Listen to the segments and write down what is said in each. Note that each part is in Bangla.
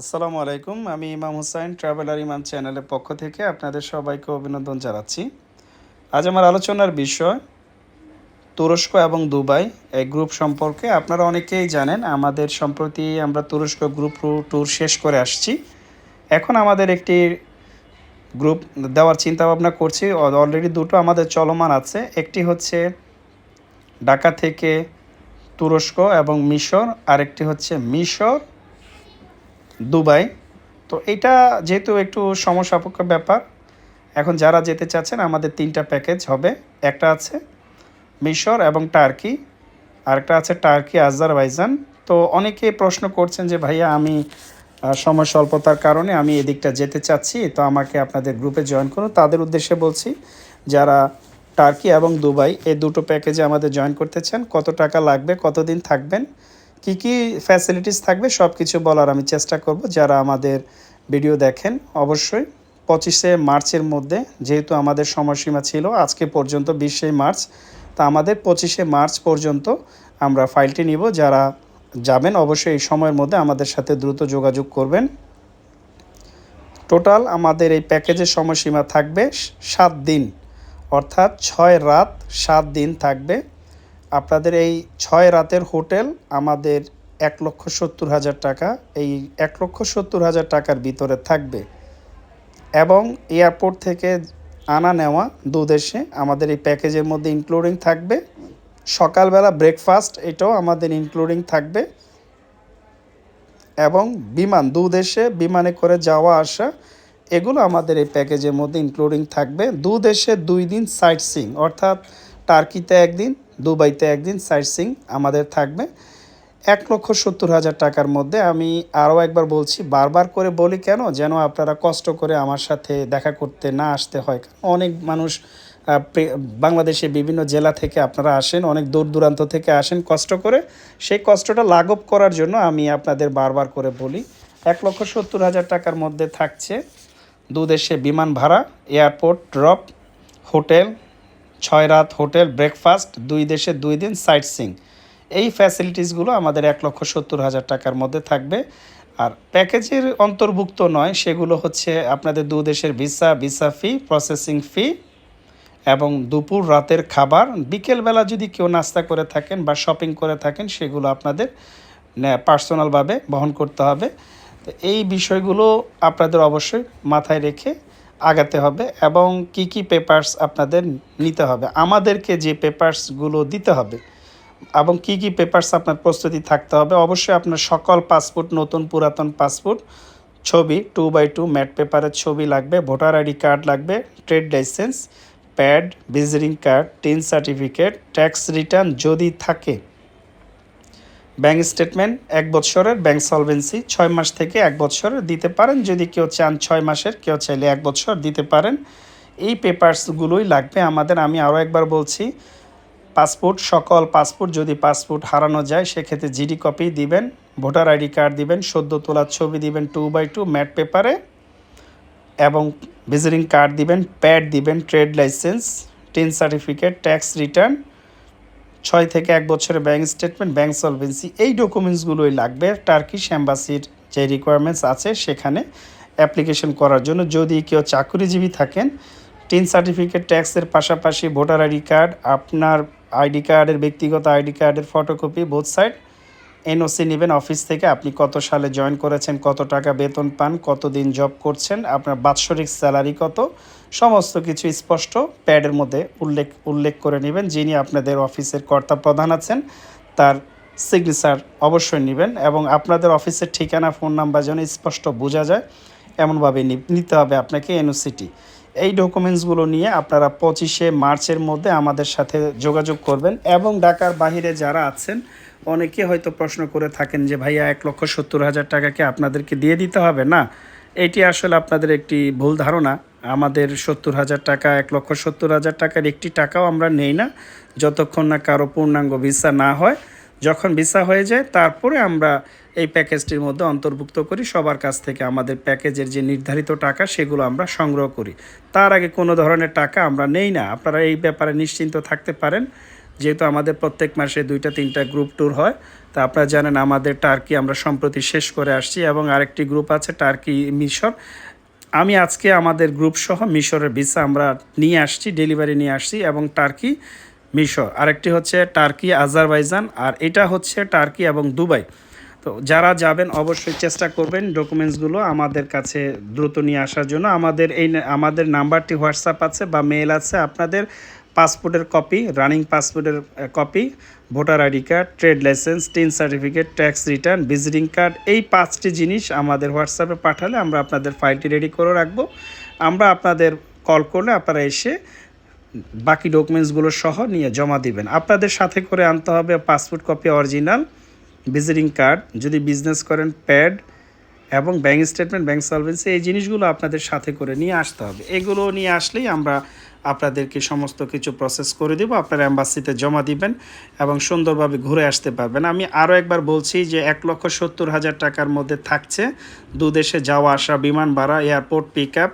আসসালামু আলাইকুম। আমি ইমাম হুসাইন, ট্রাভেলার ইমাম চ্যানেলের পক্ষ থেকে আপনাদের সবাইকে অভিনন্দন জানাচ্ছি। আজ আমার আলোচনার বিষয়, তুরস্ক এবং দুবাই এই গ্রুপ সম্পর্কে। আপনারা অনেকেই জানেন, আমাদের সম্প্রতি আমরা তুরস্ক গ্রুপ ট্যুর শেষ করে আসছি। এখন আমাদের একটি গ্রুপ দেওয়ার চিন্তা ভাবনা করছি। অলরেডি দুটো আমাদের চলমান আছে। একটি হচ্ছে ঢাকা থেকে তুরস্ক এবং মিশর, আরেকটি হচ্ছে মিশর। দুবাই। তো এটা যেহেতু একটু সমসাপেক্ষ ব্যাপার, এখন যারা যেতে চাচ্ছেন, আমাদের তিনটা প্যাকেজ হবে। একটা আছে মিশর এবং টার্কি, আরেকটা আছে টার্কি আজারবাইজান। তো অনেকে প্রশ্ন করছেন যে, ভাইয়া, আমি সময় স্বল্পতার কারণে আমি এদিকটা যেতে চাচ্ছি, তো আমাকে আপনাদের গ্রুপে জয়েন করুন। তাদের উদ্দেশ্যে বলছি, যারা টার্কি এবং দুবাই, এই দুটো প্যাকেজে আমাদের জয়েন করতে চান, কত টাকা লাগবে, কতদিন থাকবেন কি কি ফ্যাসিলিটিস থাকবে সব কিছু বলার আমি চেষ্টা করব, যারা আমাদের ভিডিও দেখেন, অবশ্যই। পঁচিশে মার্চের মধ্যে, যেহেতু আমাদের সময়সীমা ছিল, আজকে পর্যন্ত বিশে মার্চ, তা আমাদের পঁচিশে মার্চ পর্যন্ত আমরা ফাইলটি নিব। যারা যাবেন, অবশ্যই এই সময়ের মধ্যে আমাদের সাথে দ্রুত যোগাযোগ করবেন। টোটাল আমাদের এই প্যাকেজের সময়সীমা থাকবে সাত দিন, অর্থাৎ ছয় রাত সাত দিন থাকবে। আপনাদের এই ছয় রাতের হোটেল আমাদের এক লক্ষ সত্তর হাজার টাকা, এই এক লক্ষ সত্তর হাজার টাকার ভিতরে থাকবে। এবং এয়ারপোর্ট থেকে আনা নেওয়া দুদেশে আমাদের এই প্যাকেজের মধ্যে ইনক্লুডিং থাকবে। সকালবেলা ব্রেকফাস্ট এটাও আমাদের ইনক্লুডিং থাকবে। এবং বিমান দেশে বিমানে করে যাওয়া, আসা, এগুলো আমাদের এই প্যাকেজের মধ্যে ইনক্লুডিং থাকবে। দেশে দুই দিন সাইট সিং অর্থাৎ টার্কিতে একদিন দুবাইতে একদিন সাইট সিং আমাদের থাকবে। এক লক্ষ সত্তর হাজার টাকার মধ্যে আমি আরও একবার বলছি, বারবার করে বলি কেন যেন আপনারা কষ্ট করে আমার সাথে দেখা করতে না আসতে হয়। অনেক মানুষ বাংলাদেশে বিভিন্ন জেলা থেকে আপনারা আসেন, অনেক দূর দূরান্ত থেকে আসেন কষ্ট করে। সেই কষ্টটা লাঘব করার জন্য আমি আপনাদের বারবার করে বলি, এক লক্ষ সত্তর হাজার টাকার মধ্যে থাকছে দুদেশে বিমান ভাড়া, এয়ারপোর্ট, ড্রপ, হোটেল ছয় রাত হোটেল ব্রেকফাস্ট, দুই দেশে দুই দিন সাইট সিং এই ফ্যাসিলিটিসগুলো আমাদের এক লক্ষ সত্তর হাজার টাকার মধ্যে থাকবে। আর প্যাকেজের অন্তর্ভুক্ত নয়, সেগুলো হচ্ছে আপনাদের দু দেশের visa visa fee, processing fee এবং দুপুর রাতের খাবার। বিকেলবেলা যদি কেউ নাস্তা করে থাকেন বা শপিং করে থাকেন, সেগুলো আপনাদের পার্সোনালভাবে বহন করতে হবে। তো এই বিষয়গুলো আপনাদের অবশ্যই মাথায় রেখে আগাতে হবে এবং কি কি পেপার্স আপনাদের নিতে হবে, আমাদেরকে যে পেপার্সগুলো দিতে হবে এবং কি কি পেপার্স আপনার প্রস্তুতি থাকতে হবে, অবশ্যই আপনার সকল পাসপোর্ট নতুন পুরাতন পাসপোর্ট ছবি টু বাই টু ম্যাট পেপারের ছবি লাগবে ভোটার আইডি কার্ড লাগবে trade licence pad visiting card TIN certificate tax return যদি থাকে ব্যাংক স্টেটমেন্ট এক বছরের ব্যাংক সলভেন্সি ছয় মাস থেকে এক বছরের দিতে পারেন। যদি কেউ চান ছয় মাসের, কেউ চাইলে এক বছর দিতে পারেন। এই পেপারসগুলোই লাগবে আমাদের। আমি আরও একবার বলছি, পাসপোর্ট, সকল পাসপোর্ট যদি পাসপোর্ট হারানো যায়, সেক্ষেত্রে জিডি কপি দিবেন, ভোটার আইডি কার্ড দিবেন, সদ্য তোলার ছবি দিবেন, টু বাই টু ম্যাট পেপারে, এবং ভিজিটিং কার্ড দিবেন, প্যাড দিবেন, trade licence, TIN certificate, tax return ছয় থেকে এক বছরের ব্যাংক স্টেটমেন্ট ব্যাংক সলভেন্সি এই ডকুমেন্টসগুলোই লাগবে। টার্কিশ অ্যাম্বাসির যে রিকোয়ারমেন্টস আছে সেখানে অ্যাপ্লিকেশন করার জন্য যদি কেউ চাকুরিজীবী থাকেন টিন সার্টিফিকেট ট্যাক্সের পাশাপাশি ভোটার আইডি কার্ড আপনার আইডি কার্ডের ব্যক্তিগত আইডি কার্ডের ফটোকপি বোথ সাইড এনওসি নেবেন অফিস থেকে। আপনি কত সালে জয়েন করেছেন, কত টাকা বেতন পান, কতদিন জব করছেন, আপনার বাৎসরিক স্যালারি কত, সমস্ত কিছু স্পষ্ট প্যাডের মধ্যে উল্লেখ উল্লেখ করে নেবেন। যিনি আপনাদের অফিসের কর্তা প্রধান আছেন, তার সিগনেচার অবশ্যই নেবেন এবং আপনাদের অফিসের ঠিকানা, ফোন নাম্বার যেন স্পষ্ট বোঝা যায়, এমনভাবে নিতে হবে আপনাকে এনওসিটি। এই ডকুমেন্টসগুলো নিয়ে আপনারা পঁচিশে মার্চের মধ্যে আমাদের সাথে যোগাযোগ করবেন এবং ঢাকার বাহিরে যারা আছেন অনেকে হয়তো প্রশ্ন করে থাকেন যে, ভাইয়া, এক লক্ষ সত্তর হাজার টাকাকে আপনাদেরকে দিয়ে দিতে হবে? না, এটি আসলে আপনাদের একটি ভুল ধারণা। আমাদের সত্তর হাজার টাকা, এক লক্ষ সত্তর হাজার টাকার একটি টাকাও আমরা নেই না। যতক্ষণ না কারও পূর্ণাঙ্গ ভিসা না হয়, যখন ভিসা হয়ে যায়, তারপরে আমরা এই প্যাকেজটির মধ্যে অন্তর্ভুক্ত করি। সবার কাছ থেকে আমাদের প্যাকেজের যে নির্ধারিত টাকা, সেগুলো আমরা সংগ্রহ করি। তার আগে কোনো ধরনের টাকা আমরা নেই না। আপনারা এই ব্যাপারে নিশ্চিন্ত থাকতে পারেন। যেহেতু আমাদের প্রত্যেক মাসে দুইটা, তিনটা গ্রুপ ট্যুর হয়, তা আপনারা জানেন আমাদের টার্কি আমরা সম্প্রতি শেষ করে আসছি এবং আরেকটি গ্রুপ আছে টার্কি মিশর আমি আজকে আমাদের গ্রুপ সহ মিশরের ভিসা আমরা নিয়ে আসছি ডেলিভারি নিয়ে আসছি এবং টার্কি মিশর আরেকটি হচ্ছে টার্কি আজারবাইজান আর এটা হচ্ছে টার্কি এবং দুবাই তো যারা যাবেন অবশ্যই চেষ্টা করবেন ডকুমেন্টসগুলো আমাদের কাছে দ্রুত নিয়ে আসার জন্য। আমাদের এই, আমাদের নাম্বারটি হোয়াটসঅ্যাপ আছে বা মেল আছে। আপনাদের পাসপোর্টের কপি, রানিং পাসপোর্টের copy, voter ID card, trade licence, TIN certificate, tax return, visiting card, এই পাঁচটি জিনিস আমাদের হোয়াটসঅ্যাপে পাঠালে আমরা আপনাদের ফাইলটি রেডি করে রাখব। আমরা আপনাদের কল করলে আপনারা এসে বাকি ডকুমেন্টসগুলো সহ নিয়ে জমা দিবেন। আপনাদের সাথে করে আনতে হবে passport copy original, visiting card, যদি বিজনেস করেন প্যাড এবং ব্যাঙ্ক স্টেটমেন্ট ব্যাঙ্ক সলভেন্সি এই জিনিসগুলো আপনাদের সাথে করে নিয়ে আসতে হবে। এগুলো নিয়ে আসলেই আমরা আপনাদেরকে সমস্ত কিছু প্রসেস করে দেবো। আপনারা অ্যাম্বাসিতে জমা দিবেন এবং সুন্দরভাবে ঘুরে আসতে পারবেন। আমি আরও একবার বলছি যে এক লক্ষ সত্তর হাজার টাকার মধ্যে থাকছে দু দেশে যাওয়া আসা, বিমান ভাড়া এয়ারপোর্ট পিক আপ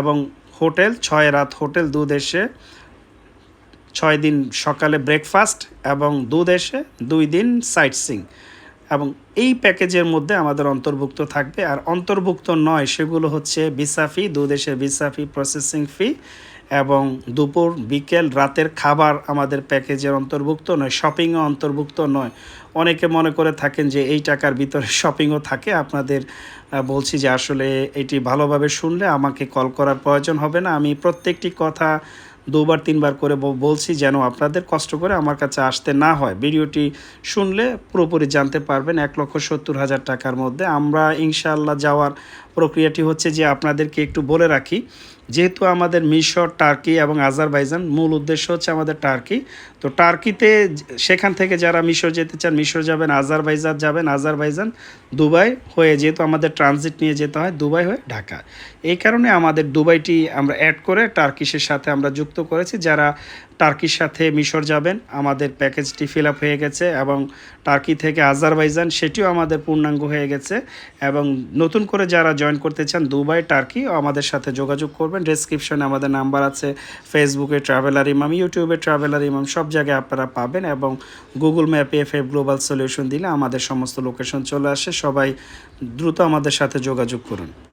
এবং হোটেল, ছয় রাত হোটেল দু দেশে ছয় দিন সকালে ব্রেকফাস্ট এবং দু দেশে দুই দিন সাইট সিং এবং এই প্যাকেজের মধ্যে আমাদের অন্তর্ভুক্ত থাকবে। আর অন্তর্ভুক্ত নয়, সেগুলো হচ্ছে ভিসা ফি, দু দেশের ভিসা ফি, প্রসেসিং ফি এবং দুপুর, বিকেল, রাতের খাবার আমাদের প্যাকেজের অন্তর্ভুক্ত নয়, শপিংও অন্তর্ভুক্ত নয়। অনেকে মনে করে থাকেন যে এই টাকার ভিতরে শপিংও থাকে। আপনাদের বলছি যে আসলে এটি ভালোভাবে শুনলে আমাকে কল করার প্রয়োজন হবে না। আমি প্রত্যেকটি কথা দুবার, তিনবার করে বলছি যেন আপনাদের কষ্ট করে আমার কাছে আসতে না হয়। ভিডিওটি শুনলে পুরোপুরি জানতে পারবেন এক লক্ষ সত্তর হাজার টাকার মধ্যে। আমরা ইনশাআল্লাহ যাওয়ার প্রক্রিয়াটি হচ্ছে যে আপনাদেরকে একটু বলে রাখি যেহেতু আমাদের মিশর, টার্কি এবং আজারবাইজান মূল উদ্দেশ্য হচ্ছে আমাদের টার্কি। তো টার্কিতে সেখান থেকে যারা মিশর যেতে চান, মিশর যাবেন, আজারবাইজান যাবেন, আজারবাইজান দুবাই হয়ে যেহেতু আমাদের ট্রানজিট নিয়ে যেতে হয়, দুবাই হয়ে ঢাকা। এই কারণে আমাদের দুবাইটি আমরা অ্যাড করে টার্কিশের সাথে আমরা যুক্ত করেছি, যারা টার্কির সাথে মিশর যাবেন। আমাদের প্যাকেজটি ফিল আপ হয়ে গেছে এবং টার্কি থেকে আজারবাইজান, সেটিও আমাদের পূর্ণাঙ্গ হয়ে গেছে এবং নতুন করে যারা জয়েন করতে চান দুবাই, টার্কি, আমাদের সাথে যোগাযোগ করবেন। ডেসক্রিপশনে আমাদের নাম্বার আছে। ফেসবুকে ট্রাভেলার ইমাম, ইউটিউবে ট্রাভেলার ইমাম, সব জায়গায় আপনারা পাবেন এবং গুগল ম্যাপে এফ এফ গ্লোবাল সলিউশন দিলে আমাদের সমস্ত লোকেশন চলে আসে। সবাই দ্রুত আমাদের সাথে যোগাযোগ করুন।